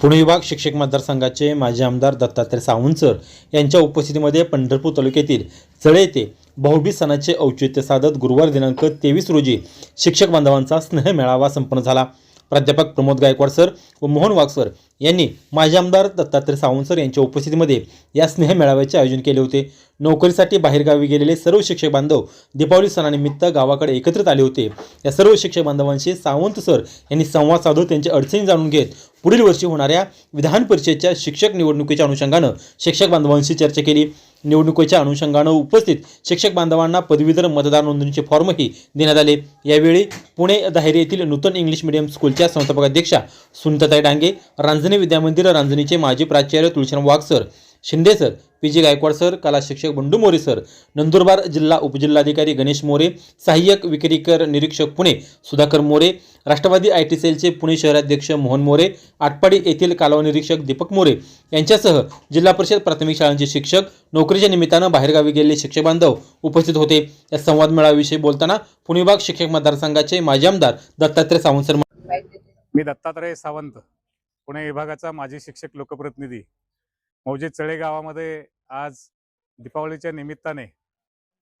पुणे विभाग शिक्षक मतदारसंघाचे माजी आमदार दत्तात्रय सावंतसर यांच्या उपस्थितीमध्ये पंढरपूर तालुक्यातील चळे येथे भाऊबीज सणाचे औचित्य साधत गुरुवार दिनांक तेवीस रोजी शिक्षक बांधवांचा स्नेह मेळावा संपन्न झाला. प्राध्यापक प्रमोद गायकवाड सर व मोहन वाघ सर यांनी माजी आमदार दत्तात्रय सावंत सर यांच्या उपस्थितीमध्ये या स्नेह मेळाव्याचे आयोजन केले होते. नोकरीसाठी बाहेरगावी गेलेले सर्व शिक्षक बांधव दीपावली सणानिमित्त गावाकडे एकत्रित आले होते. या सर्व शिक्षक बांधवांशी सावंत सर यांनी संवाद साधून त्यांची अडचणी जाणून घेत पुढील वर्षी होणाऱ्या विधान परिषदेच्या शिक्षक निवडणुकीच्या अनुषंगानं शिक्षक बांधवांशी चर्चा केली. निवडणुकीच्या अनुषंगानं उपस्थित शिक्षक बांधवांना पदवीधर मतदार नोंदणीचे फॉर्मही देण्यात आले. यावेळी पुणे दाहेरी येथील नूतन इंग्लिश मीडियम स्कूलच्या संस्थापक अध्यक्षा सुनीताताई डांगे रांजणी विद्यामंदिर रांजणीचे माजी प्राचार्य Tulshiram Wagh sir Shinde sir P G Gaikwad sir कला शिक्षक बंडू मोरे सर नंदुरबार जिल्हा उपजिल्हाधिकारी गणेश मोरे सहाय्यक विक्रीकर निरीक्षक पुणे सुधाकर मोरे राष्ट्रवादी आय टी सेलचे पुणे शहराध्यक्ष मोहन मोरे आटपाडी येथील कालवा निरीक्षक दीपक मोरे यांच्यासह जिल्हा परिषद प्राथमिक शाळांचे शिक्षक नोकरीच्या निमित्तानं बाहेरगावी गेलेले शिक्षक बांधव उपस्थित होते. या संवाद मेळाव्याविषयी बोलताना पुणे विभाग शिक्षक मतदारसंघाचे माजी आमदार दत्तात्रय सावंत सर मी दत्तात्रय सावंत पुणे विभागाचा माजी शिक्षक लोकप्रतिनिधी. मौजे चळे गावामध्ये आज दीपावलीच्या निमित्ताने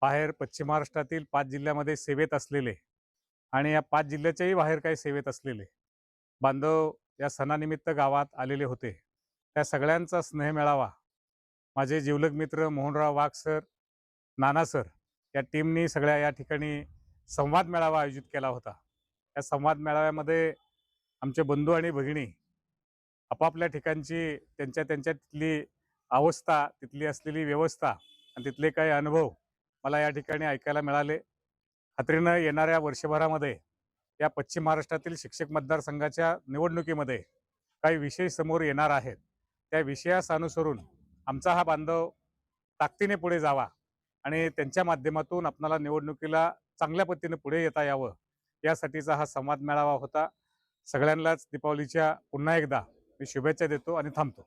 बाहेर पश्चिम महाराष्ट्रातील पाच जिल्ह्यामध्ये सेवेत असलेले आणि या पाच जिल्ह्याच्याही बाहेर काही सेवेत असलेले बांधव या सणानिमित्त गावात आलेले होते. त्या सगळ्यांचा स्नेह मिळावा माझे जिवलग मित्र मोहनराव वाघ सर नाना सर या टीमनी सगळ्या या ठिकाणी संवाद मेळावा आयोजित केला होता. या संवाद मेळाव्यामध्ये आमचे बंधू आणि भगिनी आपापल्या ठिकाणची त्यांच्या त्यांच्या तिथली अवस्था तिथली असलेली व्यवस्था आणि तिथले काही अनुभव मला या ठिकाणी ऐकायला मिळाले. खात्रीनं येणाऱ्या वर्षभरामध्ये या पश्चिम महाराष्ट्रातील शिक्षक मतदारसंघाच्या निवडणुकीमध्ये काही विषय समोर येणार आहेत. त्या विषयास अनुसरून आमचा हा बांधव ताकदीने पुढे जावा आणि त्यांच्या माध्यमातून आपणाला निवडणुकीला चांगल्या पद्धतीने पुढे येता यावं यासाठीचा हा संवाद मेळावा होता. सगळ्यांनाच दीपावलीच्या पुन्हा एकदा मी शुभेच्छा देतो आणि थांबतो.